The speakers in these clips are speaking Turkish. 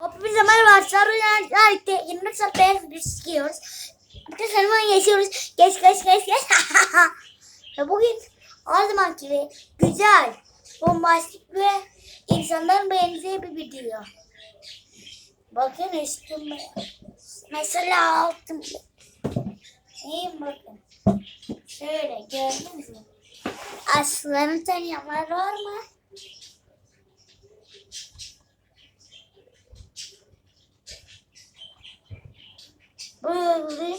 Hepinize merhaba. Sarıyan Light'te 24 saat beyaz bir çıkıyoruz. Bir de sarıman yaşıyoruz. Geç geç geç geç. ve bugün her zaman gibi güzel, bombastik ve insanların beğeneceği bir video. Bakın üstüm mesela altım. İyiyim bakın. Şöyle gördünüz mü? Aslanı tanıyanlar var mı? Böyle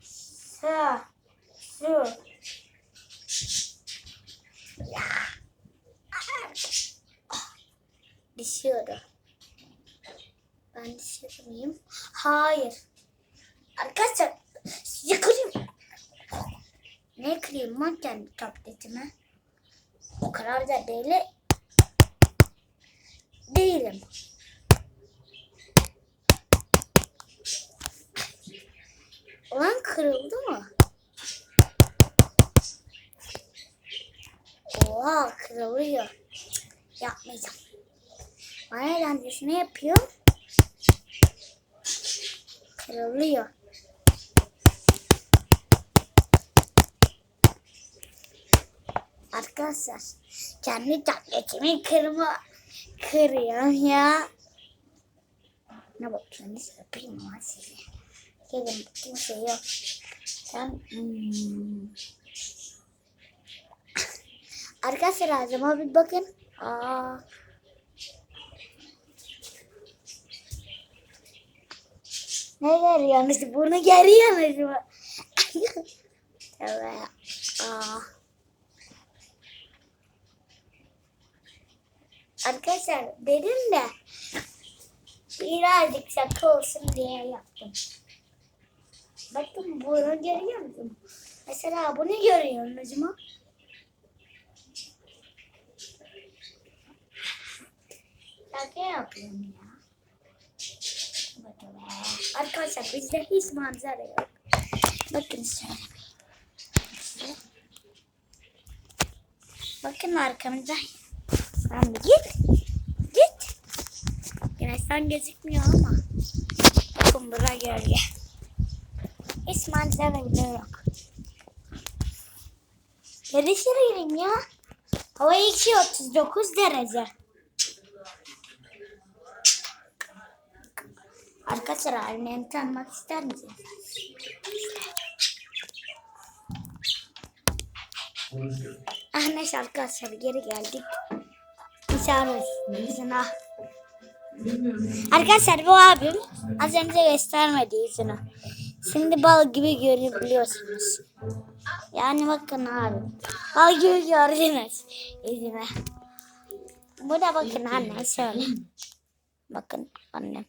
sağ su ya düşüyordu. Ben düşüyor muyum? Hayır. Arkadaşlar kırayım. Ne kırayım lan kendi tabletime? O kadar da böyle değilim. Ulan kırıldı mı? Oha kırılıyor. Yapmayacağım. Bana eğlencesine yapıyorum. Kırılıyor. Arkadaşlar kendi tabletimi kırma kırıyorum ya. Ne bakıyorsunuz? Öpeyim lan sizi. Gelin kimse yok. Sen hmm. Arkadaşlar ağzıma bir bakın. Aa. Ne görüyorsunuz? Bunu görüyorsunuz mu? evet. Aa. Arkadaşlar dedim de birazcık şaka olsun diye yaptım. Bakın bunu görüyor musun? Mesela bunu görüyorsunuz mu? Şaka yapıyorum ya. Bakın be. Arkadaşlar bizde hiç manzara yok. Bakın şöyle. Bakın arkamda. Bir git. Git. Güneşten gözükmüyor ama. Bakın bura gölge. Hiç manzara bile yok. Görüşürüz ya. Hava 239 derece. Arkadaşlar annemi tanımak ister misiniz? Ah neyse arkadaşlar geri geldik. Misafir yüzüne. Arkadaşlar bu abim az önce göstermedi yüzünü. Şimdi bal gibi görebiliyorsunuz. Yani bakın abi. Bal gibi gördünüz yüzüme. Bu da bakın anne şöyle. Bakın annem.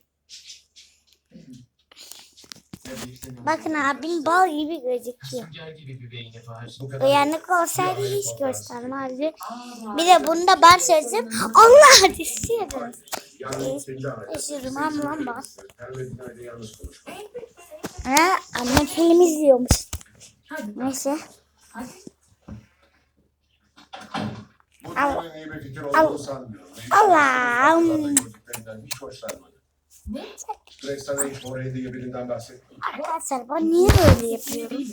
Bakın abim bal gibi gözüküyor. Uyanık olsaydı hiç göstermezdi. Bir de bunda ben söyledim. Allah düşüyoruz. Ailesi. Düşüyorum lan bas. Ha, annem film izliyormuş. Neyse. Bu Allah. Ne? Hiç oraya diye birinden bahsettim. Arkadaşlar ben niye böyle yapıyorum?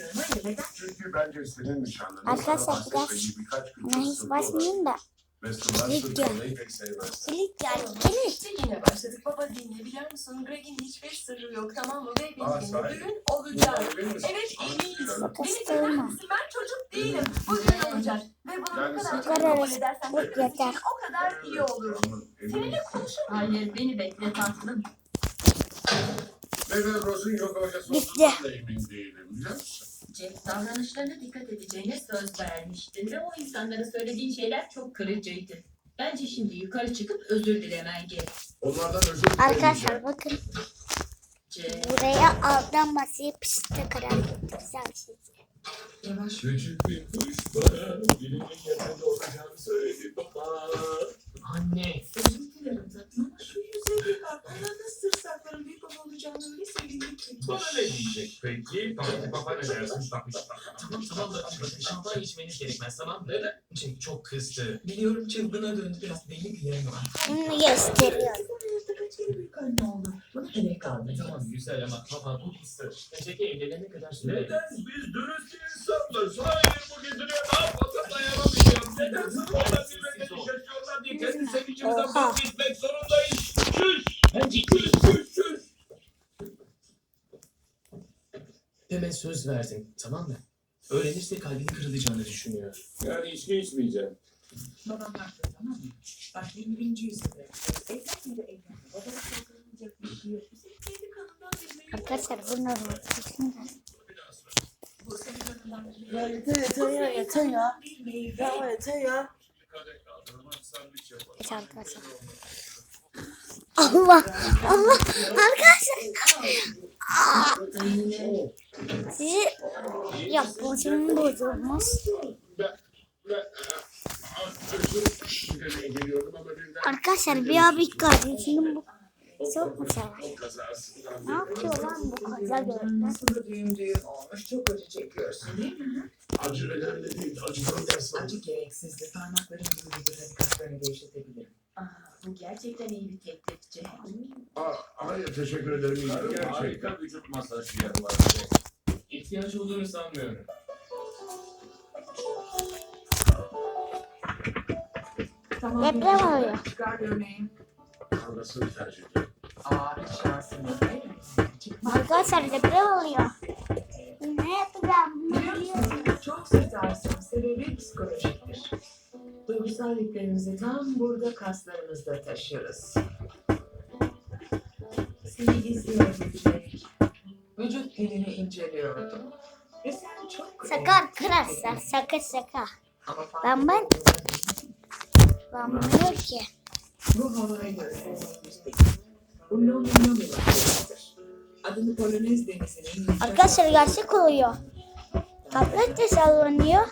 Çünkü bence senin nişanlının Arkadaşlar biraz sırrı basmayayım da. Kilit gel. Kilit yani kilit. Yine başladık. Baba dinle biliyor musun? Greg'in hiçbir sırrı yok tamam mı? Ve sahi. düğün olacak. Evet eminim. Sakız Beni dinler misin? Ben çocuk değilim. Bu düğün olacak. Ve bunu Yani ne kadar çok kabul edersen Bu o kadar iyi olur. Seninle konuşalım. Hayır beni bekle tatlım. Ben Rose'un yok hocası Bitti. olduğundan da emin değilim biliyor musun? Jack davranışlarına dikkat edeceğine söz vermiştin ve o insanlara söylediğin şeyler çok kırıcıydı. Bence şimdi yukarı çıkıp özür dilemen gerek. Onlardan özür dilemeyeceğim. Arkadaşlar bakın Jack. buraya alttan basayım piste kadar güzel şey. Yavaş. Küçük bir kuş bana birinin yanında peki? Bana baba ne dersin? Tamam tamam da şampuan içmeniz gerekmez tamam mı? Jack çok kızdı. Biliyorum çılgına döndü biraz belli bir yerim var. Bunu gösteriyor. kere kaldı. Tamam güzel ama baba bu sır. Önceki evlenene kadar sürer. Neden biz dürüst insanlarız? Hayır bu gezine daha fazla dayanamayacağım. Neden sınırlardan birbirlerini şaşıyorlar diye kendi sevincimizden vazgeçmek zorundayız. Şuş! Ben Şuş! Şuş! Deme söz verdin tamam mı? Öğrenirse kalbini kırılacağını düşünüyor. Yani içki içmeyeceğim. Babam haklı tamam mı? Bak 21. yüzyılda evlenme de evlenme. Babana korkulmayacak bir şey yok. Bizim kendi kanından bilmeyi Arkadaşlar bunlar düşünün. Bu senin kanından bilmeyi Ya yeter yeter ya yeter ya. bilmeyi Ya yeter ya. Geç arkadaşlar. Allah Allah arkadaşlar sizi ama birden Arkadaşlar bir abi kardeşinin bu çok kazasından Ne yapıyor lan bu kaza gördün? Nasıl da düğüm düğüm olmuş. Çok acı çekiyorsun değil mi? acı önemli değil. Acıdan ders. Acı gereksizdi. Parmaklarım gibi gevşetebilirim. Aa, bu gerçekten iyi bir teklif Cem. Aa, hayır teşekkür ederim. Gerçekten. Vücut masajı yapar. İhtiyaç olduğunu sanmıyorum. Tamam. Deprem oluyor. Çıkar gömleği. Anasını tercih ediyorum. Aa hiç şansın yok değil mi? Çıkma. Arkadaşlar deprem oluyor. Ne yapacağım? Musun? Çok satarsın. Sebebi psikolojiktir. Duygusal yüklerimizi tam burada kaslarımızda taşırız. Seni izleyebilecek. Vücut dilini inceliyordum. Ve sen çok... Şaka şaka. Ama fark Ben- ben-. Ben bilmiyorum ki. Bu Lomi vaktidir. Adını Polonez denizinin... Arkadaşlar gerçek oluyor. Tablet de sallanıyor.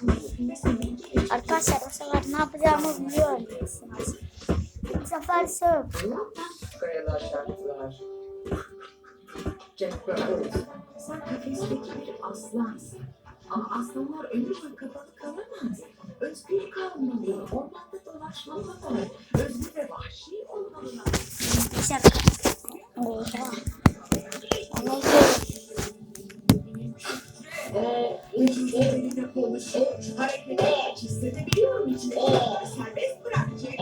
Arkadaşlar bu sefer ne yapacağımı biliyor musunuz? Bu sefer söv. Kayalar çarptılar. Jack. Sen kafesteki bir aslansın. Ama aslanlar ömür boyu kapalı kalamaz. Özgür kalmalı, ormanda dolaşmalılar. Özgür ve vahşi olmalılar. Bırak Jack.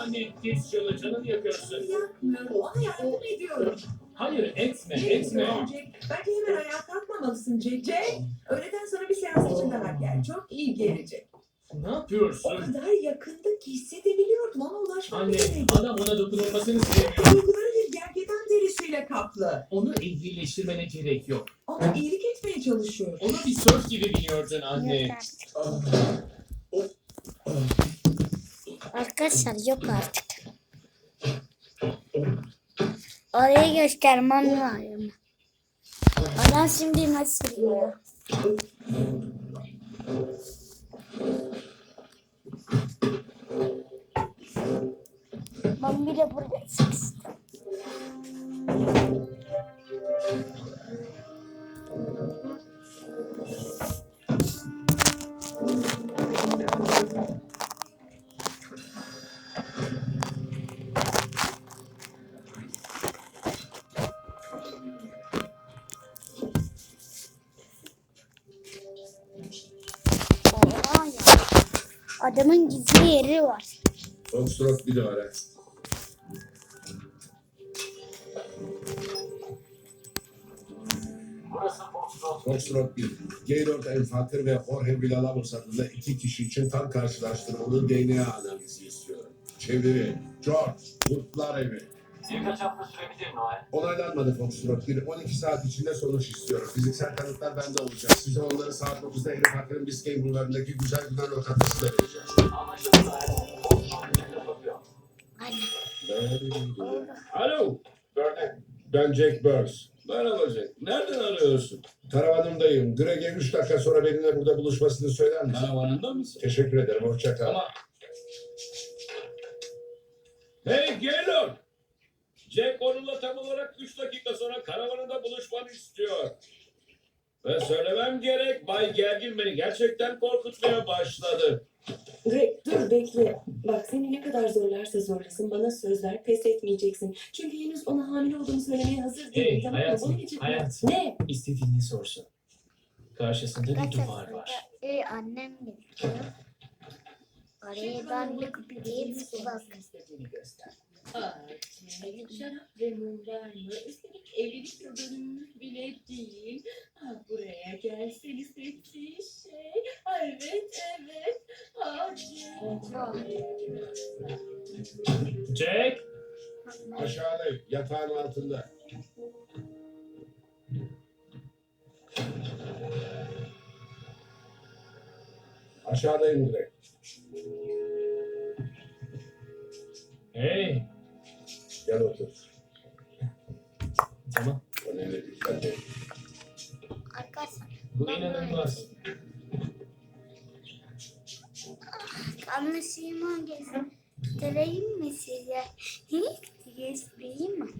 Anne kes şunu canını yakıyorsun. Yakmıyorum, ona yardım ediyorum. Hayır etme etme. Jack, bence hemen ayağa kalkmamalısın Jack. Jack, öğleden sonra bir seans için daha gel. Çok iyi gelecek. Ne O yapıyorsun? kadar yakında ki hissedebiliyordum. Ona ulaşmam Anne gerek. adam ona dokunulmasını sevmiyor. Duyguları bir gergedan derisiyle kaplı. Onu ehlileştirmene gerek yok. Ona iyilik etmeye çalışıyor. Onu bir söz gibi biliyordun anne. Artık. Arkadaşlar yok artık. Orayı göstermem lazım. Adam şimdi nasıl yiyor? Ben bir de burada sıkıştım. Adamın gizli yeri var. Foxtrot bir de ara. Foxtrot 1. Gaylord Enfatır ve Jorge Villalobos adında iki kişi için kan karşılaştırmalı DNA analizi istiyorum. Çeviri. George. Kurtlar Evi. Birkaç hafta sürebilir Noel. Onaylanmadı Foxtrot 1. 12 saat içinde sonuç istiyorum. Fiziksel kanıtlar bende olacak. Size onları saat 9'da Elif Akır'ın Biscayne bulvarındaki güzel güzel lokantasında vereceğim. Anlaşıldı Noel. Konuşmayı kapatıyor. Anne. Alo. Ben Jack Burns. Merhaba Jack. Nereden arıyorsun? Karavanımdayım. Greg'e 3 dakika sonra benimle burada buluşmasını söyler misin? Karavanında mısın? Teşekkür ederim. Hoşça kal. Ama Hey Gaylord! Jack onunla tam olarak 3 dakika sonra karavanında buluşmanı istiyor. Ve söylemem gerek Bay Gergin beni gerçekten korkutmaya başladı. Greg dur bekle. Bak seni ne kadar zorlarsa zorlasın bana söz ver pes etmeyeceksin. Çünkü henüz ona hamile olduğumu söylemeye hazır değilim. Hey tamam mı? hayatım, Bunun için... hayatım. Ne? İstediğini sorsun. Karşısında bir duvar var. Ee, annem gerekiyor. Oraya ben de kapıyı bak. Ve mı? Üstelik evlilik yıl dönümümüz bile değil. Ha, buraya gel seni sevdiği şey. Ha, evet, evet. Hadi. Jack! Aşağıda yatağın altında. Aşağıdayım direkt. Hey! Gel otur. Tamam. Önemli değil. Hadi. Arkadaşlar Bu inanılmaz. anlaşılma göstereyim mi size? Hiç göstereyim mi?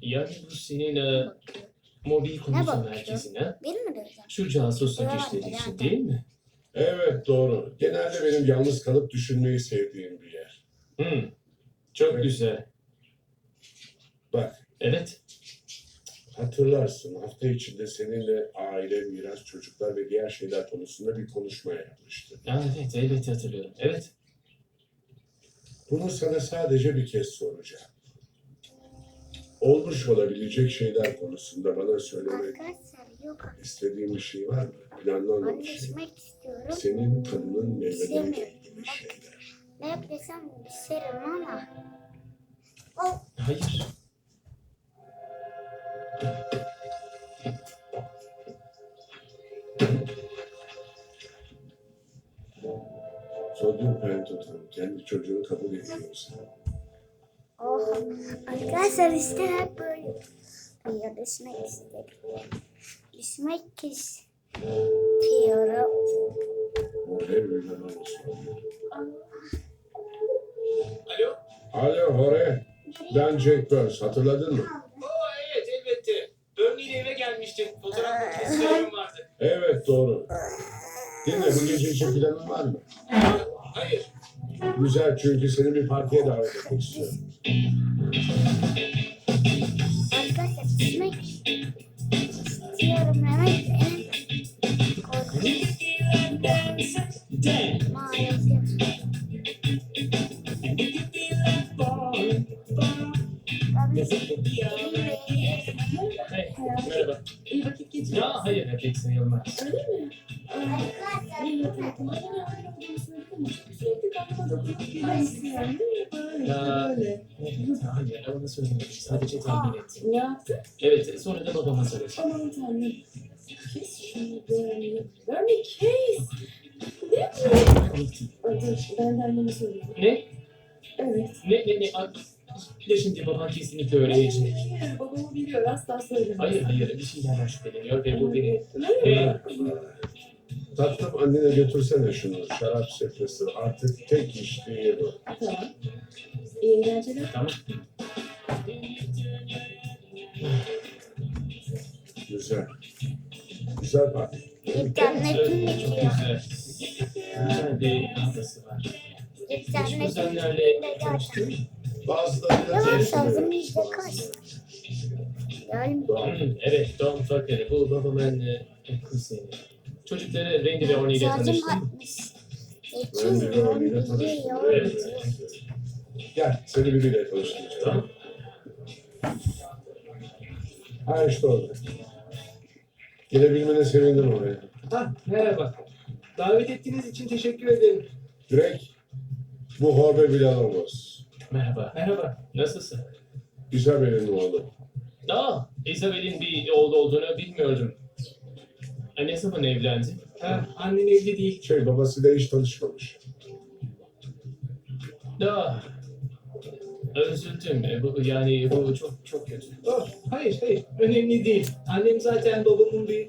Yani bu senin e, mobil konusu bakıyor? merkezine. Benim mi döveceğim? Şu casusluk Evet, işleri için değil mi? Evet doğru. Genelde benim yalnız kalıp düşünmeyi sevdiğim bir yer. Hmm. Çok Evet. güzel. Bak Evet. hatırlarsın hafta içinde seninle aile, miras, çocuklar ve diğer şeyler konusunda bir konuşma yapmıştık. Aa, evet, elbette hatırlıyorum. Evet. Bunu sana sadece bir kez soracağım. Olmuş olabilecek şeyler konusunda bana söylemek Arkadaşlar yok. istediğin bir şey var mı? Planlanan bir şey. Anlaşmak istiyorum. Senin kanının meyveleriyle ilgili şeyler. Ne yapıyorsam isterim ama. O Hayır. Sodyum pentotan kendi çocuğunu kabul ediyorsa. Oh, arkadaşlar işte hep böyle bir düşmek istedim. Düşmek istiyorum. Alo? Alo Hore. Ben Jack Burns. Hatırladın mı? Oo, evet, elbette. Burnley ile eve gelmiştim. Fotoğraf makinesi vardı. Evet doğru. Dinle bu gece için planın var mı? Hayır. Güzel çünkü seni bir partiye davet etmek istiyorum. Hayır, onu söylemedim. Sadece tahmin ettim. Ne? Evet, sonra da babama söyledim. Aman tanrım. Kes şunu kes. Ne bu? Komik değil. Aa, Dur ben de anneme söyleyeyim. Ne? Evet. Ne, ne, ne? Ya şimdi baban kesinlikle öğrenecek. Hayır babamı biliyor asla söylemez. Hayır, hayır, bir şeylerden şüpheleniyor ve bu beni... Merhaba. Tatlım annene götürsene şunu. Şarap sepesi. Artık tek içtiği bu. Tamam. İyi eğlenceler. Tamam. Güzel. Güzel parti. internetim gidiyor. güzel. Güzel bir havası var. Hiç İnternetim kuzenlerle tanıştın mı? Bazılarıyla Yavaş tanıştım. lazım yüzde kaç? Hmm, evet, Don Tucker. Bu babamın e, kuzeni. Çocukları Randy ve Orny ile şarjım tanıştın mı? atmış. Ben de Geçiyor. Orly'yle tanıştım. gidiyor. Evet. Gel seni biriyle tanıştıracağım. Tamam. Ha işte orada. Gelebilmene sevindim oraya. Ha, merhaba. Davet ettiğiniz için teşekkür ederim. Greg, bu Horbe Villalobos. Merhaba. Merhaba. Nasılsın? İsabel'in oğlu. Aa, Isabel'in bir oğlu olduğunu bilmiyordum. Ne zaman evlendi? Ha, annen evli değil. Şey babasıyla hiç tanışmamış. Aa, üzüldüm. E, Bu, yani bu çok çok kötü. Oh, hayır hayır önemli değil. Annem zaten babamın bir,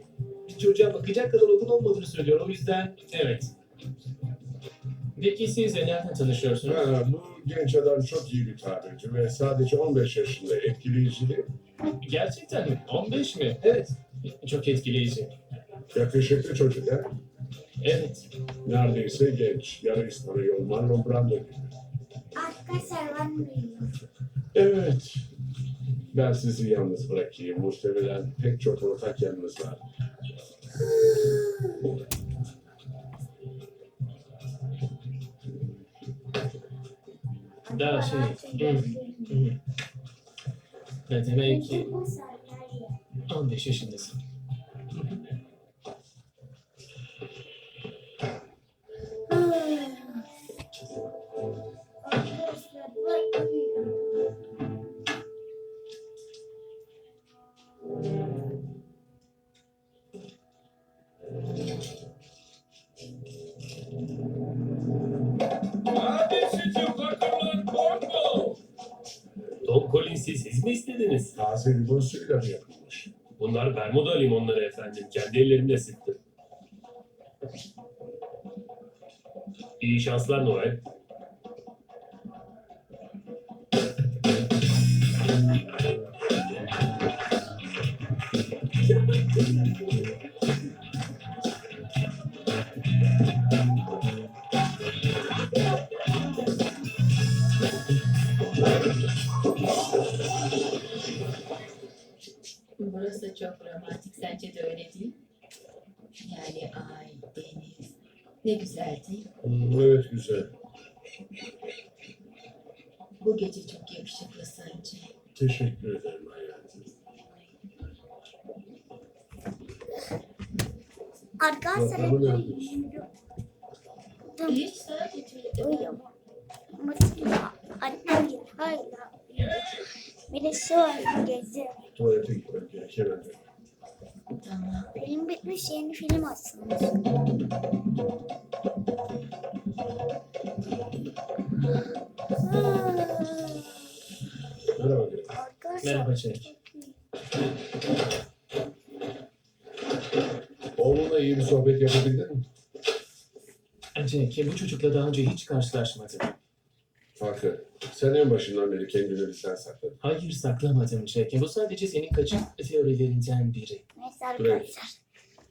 bir çocuğa bakacak kadar olgun olmadığını söylüyor. O yüzden Evet. Peki siz nereden tanışıyorsunuz? Ha, bu genç adam çok iyi bir tabirci ve sadece 15 yaşında etkileyicili, Gerçekten mi? 15 mi? evet Çok etkileyici. yakışıklı çocuk ha. Evet. Neredeyse genç. Yarı İspanyol Marlon Brando gibi. Arkadaşlar ben. Evet. Ben sizi yalnız bırakayım. Muhtemelen pek çok ortak yanınız var. Daha şey. Hı, hı. Ya demek ki 15 yaşındasın. Tom Collins'i siz mi istediniz? Taze limon suyuyla mı yapılmış? Bunlar Bermuda limonları efendim. Kendi ellerimle sıktım. İyi şanslar Noel. Çok romantik. Sence de öyle değil mi? Yani ay, deniz. Ne güzel değil mi? Hmm, evet güzel. Bu gece çok yakışıklısın Cenk. Teşekkür ederim hayatım. Arkadaşlar Bakalım ne yapıyorsun? Hiç sadece Uyuyorum. Mesela annem hala bir de şu an gezi. Tuvalete gitmem gerek dön. Tamam. Film bitmiş yeni film aslında. Merhaba. Merhaba Cenk. Oğlunla iyi bir sohbet yapabildin mi? Cenk, bu çocukla daha önce hiç karşılaşmadım. Farkı. Sen en başından beri kendini bizden sakladın. Hayır saklamadım Cenk. Bu sadece senin kaçık teorilerinden biri. neyse arkadaşlar.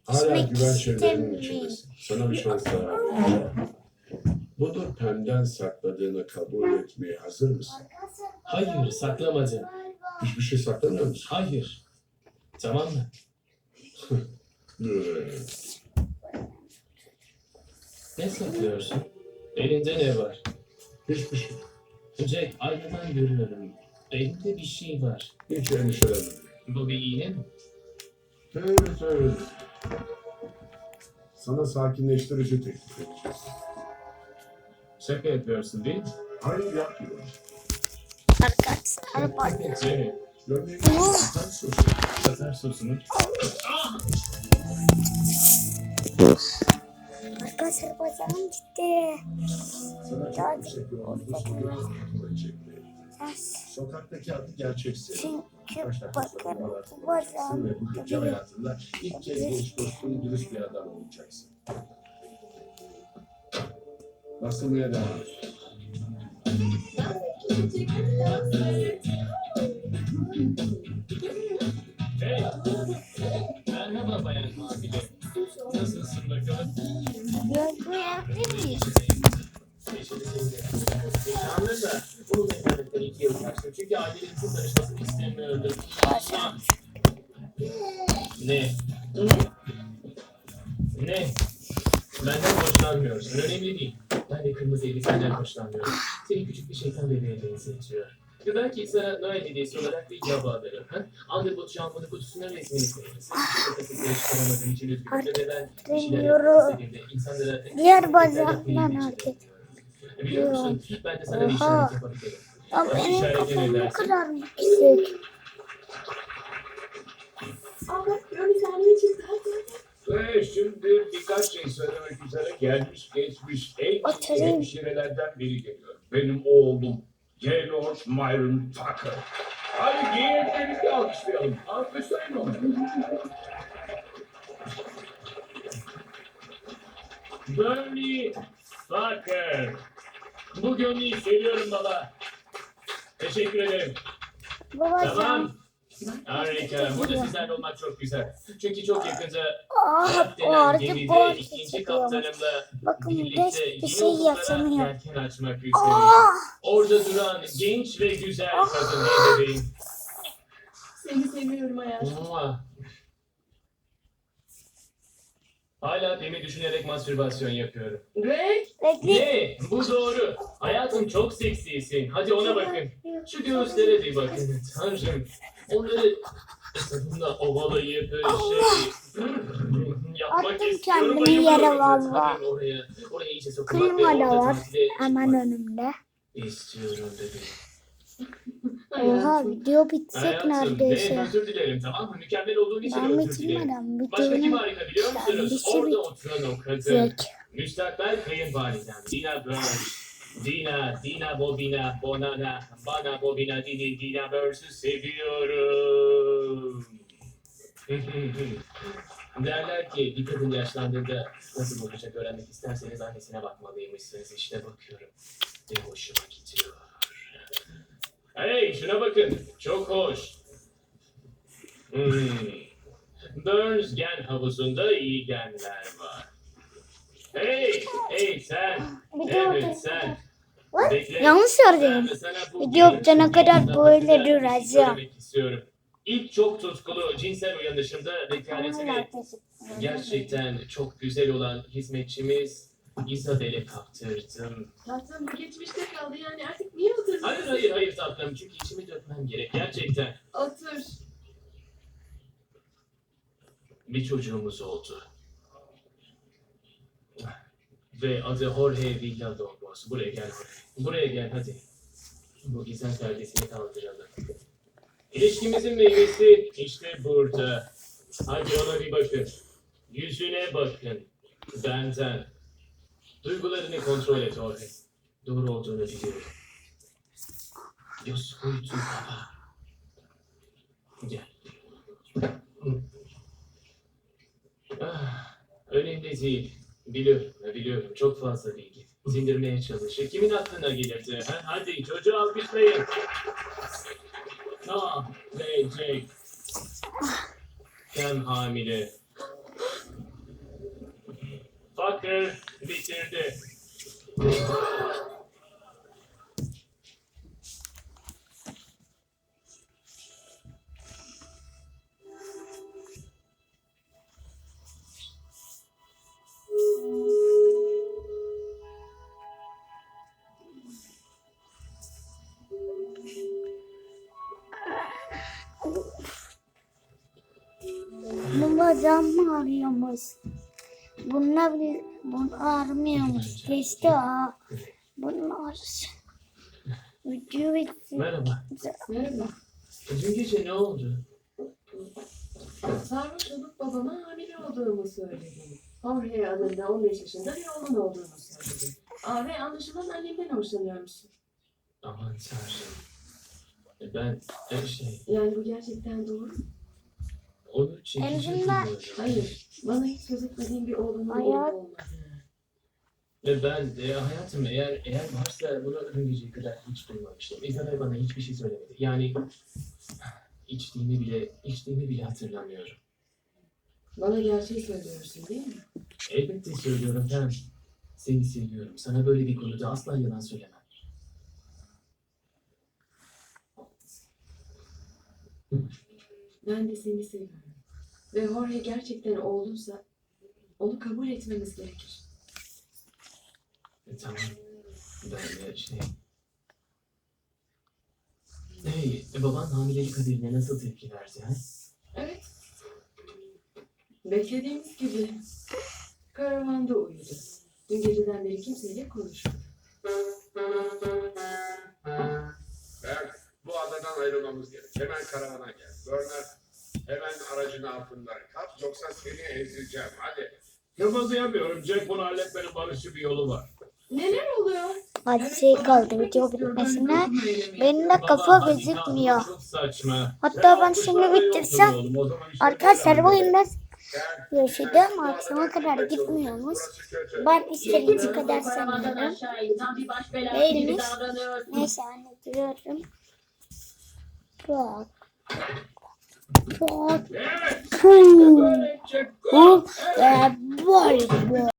Hala Gitmek güven şeylerinin içindesin. Sana bir şans daha veriyorum. Bunu Pem'den sakladığını kabul etmeye hazır mısın? Hayır saklamadım. Hiçbir şey saklamıyor musun? Hayır. Tamam mı? Ne saklıyorsun? Elinde ne var? Hiçbir şey. Cenk aynadan görüyorum. Elinde bir şey var. Hiç endişelenme. Bu bir iğne mi? Evet evet. Sana sakinleştirici teklif edeceğiz. Şaka yapıyorsun değil mi? Hayır yapmıyorum. Arkadaşlar pardon. Cenk. Gömleğini sen sus. Pazar sosunu. Arkadaşlar bacağım gitti. Ters. Sokaktaki adı gerçek. Çünkü bakın bu bacağım ve bu gidiyor. hayatında ilk kez genç dostun dürüst bir adam olacaksın. Basılmaya devam et. Hey. Merhaba bayan Mabile. Nasılsın. Ne? Ne? Benden hoşlanmıyorsun. Önemli değil. Ben de kırmızı elbiseden hoşlanmıyorum. Seni küçük bir şeytan bebeğe benzetiyor. Ve belki sana Noel hediyesi olarak bir. Ha? Underwood jambonu kutusuna resmini koyarız. Şakası seni çıkaramadığım için üzgünüm. Ve ben yapmak istediğimde insanlara... Diğer bacağımdan hareket. Biliyor musun? Ben de sana bir Oha. işaret yapabilirim. Ama Bana benim kafam ne kadar? Aa bak bir tane çıktı. Ve şimdi birkaç şey söylemek üzere gelmiş geçmiş en iyi hemşirelerden biri geliyor. Benim oğlum Gaylord Myron Tucker. Hadi giyin birlikte alkışlayalım. Alkışlayın onu. Bernie Parker. Bu gömleği seviyorum baba. Teşekkür ederim. Bu bacağım Tamam. Harika. Burada sizlerle olmak çok güzel. Çünkü çok yakında Ah, o artık gemide bu ikinci çekiyormuş. kaptanımla Bakın birlikte beş bir şey yaşanıyor. yelken açmak üzereyiz. Ah, Orada duran genç ve güzel kadın bebeğim. Seni seviyorum hayatım. Hala beni düşünerek mastürbasyon yapıyorum. Greg. bekle. Ne? Bu doğru. Hayatım çok seksisin. Hadi ona bakın. Şu göğüslere bir bakın. Tanrım. Onları sabunla ovalayıp şey... yapmak Attım istiyorum. kendimi Bayılıyorum. yere valla. Tabii Oraya, oraya iyice sokulmak ve Klima da orada var. tatile Hemen çıkmak önümde. istiyorum bebeğim. Oha video bitecek Hayatım, ne? neredeyse. Özür dilerim tamam mı? Mükemmel olduğun için Ben özür dilerim. bitirmeden Başka kim videonun harika biliyor musunuz? Kendisi Orada oturan o kadın. Müstakbel kayınvalidem Dina Burns. Dina, Dina Bobina, Bonana, Bana Bobina, Dini, Dina Burns'ü seviyorum. Derler ki bir kadın yaşlandığında nasıl bakacak öğrenmek isterseniz annesine bakmalıymışsınız. İşte bakıyorum. Ne hoşuma gidiyor. Hey şuna bakın. Çok hoş. Hmm. Burns gen havuzunda iyi genler var. Hey, hey sen. Evet sen. What? Yanlış bu Video bitene kadar böyle duracağım. İlk çok tutkulu cinsel uyanışımda vekaletimi gerçekten çok güzel olan hizmetçimiz Isabel'e kaptırdım. Tatlım bu geçmişte kaldı yani artık niye oturmuyorsun? Hayır hayır hayır tatlım çünkü içimi dökmem gerek gerçekten. Otur. Bir çocuğumuz oldu. Ve adı Jorge Villalobos. Buraya gel Jorge. Buraya gel hadi. Bu gizem perdesini kaldıralım. İlişkimizin meyvesi işte burada. Hadi ona bir bakın. Yüzüne bakın. Benden. Duygularını kontrol et Jorge. Doğru olduğunu biliyorum. Yo soy tu baba. Gel. Ah, önemli değil. Biliyorum, biliyorum. Çok fazla bilgi. Sindirmeye çalışır. Kimin aklına gelirdi? Ha? Hadi çocuğu alkışlayın. Ve Jake. Sen hamile. Fucker bitirdi. Bacağım mı ağrıyormuş? Bununla bir bunun ağrımıyormuş. Geçti ha. Ağrısı. Video bitti. Merhaba. Merhaba. Dün gece ne oldu? Sarhoş olup babama hamile olduğumu söyledim. Jorge adında 15 yaşında bir oğlun olduğunu söyledi. Aa, ve anlaşılan annemden hoşlanıyormuşsun. Aman tanrım. E Ben e, şey, Yani bu gerçekten doğru mu? Onu çekici Emzimler- buluyorum. Hayır. Bana hiç söz etmediğin bir oğlunun Hayat- olup olmadığı. Ve ben e, hayatım eğer eğer varsa bunu dün geceye kadar hiç duymamıştım. İzabel bana hiçbir şey söylemedi. Yani içtiğimi bile içtiğimi bile hatırlamıyorum. Bana gerçeği söylüyorsun değil mi? Elbette söylüyorum ben seni seviyorum. Sana böyle bir konuda asla yalan söylemem. Ben de seni seviyorum. Ve Jorge gerçekten oğlunsa onu kabul etmemiz gerekir. E, tamam. Ben de şey... Hey, e, baban hamilelik haberine nasıl tepki verdi ha? Evet. Beklediğimiz gibi. Karavanda uyudu. Dün geceden beri kimseyle konuşmadı. Berk, bu adadan ayrılmamız gerek. Hemen karavana gel. Seni ezeceğim. Hadi. Kımıldayamıyorum. Jack bunu halletmenin barışçı bir yolu var. Neler oluyor? Hadi şey kaldı video bitmesine. Benim de kafa Baba, gözükmüyor. Hatta ben şimdi bitirsem arkadaşlar bu oyunda yaşadığım akşama kadar gitmiyormuş. Ben istediğim kadar belası Değilmiş. Neyse anlatıyorum. Bak. Pot. Evet. Pum. Böyle